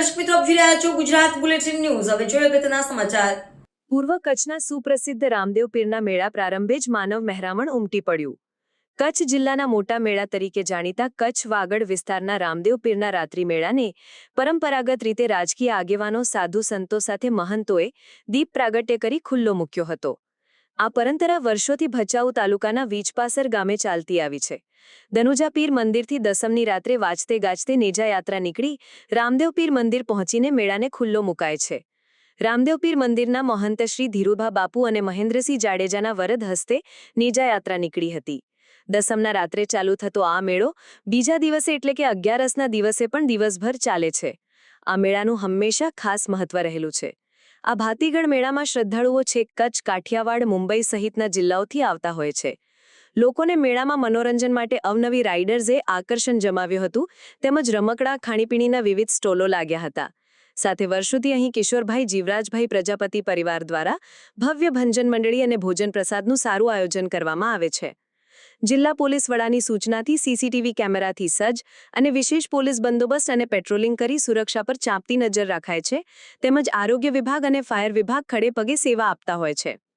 દર્શક મિત્રો, આપ જોઈ રહ્યા છો ગુજરાત બુલેટિન ન્યૂઝ. હવે જોઈએ અગત્યના સમાચાર. પૂર્વ કચ્છના સુપ્રસિદ્ધ રામદેવ પીરના મેળા પ્રારંભે જ માનવ મહેરામણ ઉમટી પડ્યું. કચ્છ જિલ્લાના મોટા મેળા તરીકે જાણીતા કચ્છ વાગડ વિસ્તારના રામદેવ પીરના રાત્રિ મેળાને પરંપરાગત રીતે રાજકીય આગેવાનો, સાધુ સંતો સાથે મહંતોએ દીપ પ્રાગટ્ય કરી ખુલ્લો મૂક્યો હતો. આ પરંપરા વર્ષોથી ભચાઉ તાલુકાના વીજપાસર ગામે ચાલતી આવી છે. દનુજાપીર મંદિરથી દસમની રાત્રે વાજતે ગાજતે નેજાયાત્રા નીકળી રામદેવ પીર મંદિર પહોંચીને મેળાને ખુલ્લો મુકાય છે. રામદેવ પીર મંદિરના મહંત શ્રી ધીરુભા બાપુ અને મહેન્દ્રસિંહ જાડેજાના વરદ હસ્તે નેજાયાત્રા નીકળી હતી. દસમના રાત્રે ચાલુ થતો આ મેળો બીજા દિવસે એટલે કે અગિયારસના દિવસે પણ દિવસભર ચાલે છે. આ મેળાનું હંમેશા ખાસ મહત્વ રહેલું છે. આ ભાતીગઢ મેળામાં શ્રદ્ધાળુઓ છેક કચ્છ, કાઠિયાવાડ, મુંબઈ સહિતના જિલ્લાઓથી આવતા હોય છે. લોકોને મેળામાં મનોરંજન માટે અવનવી રાઇડર્સે આકર્ષણ જમાવ્યું હતું, તેમજ રમકડા, ખાણીપીણીના વિવિધ સ્ટોલો લાગ્યા હતા. સાથે વર્ષોથી અહીં કિશોરભાઈ, જીવરાજભાઈ પ્રજાપતિ પરિવાર દ્વારા ભવ્ય ભંજન મંડળી અને ભોજન પ્રસાદનું સારું આયોજન કરવામાં આવે છે. જિલ્લા પોલીસ વડાની સૂચનાથી સીસીટીવી કેમેરાથી સજ્જ અને વિશેષ પોલીસ બંદોબસ્ત અને પેટ્રોલિંગ કરી સુરક્ષા પર ચાંપતી નજર રાખાય છે. તેમજ આરોગ્ય વિભાગ અને ફાયર વિભાગ ખડે પગે સેવા આપતા હોય છે.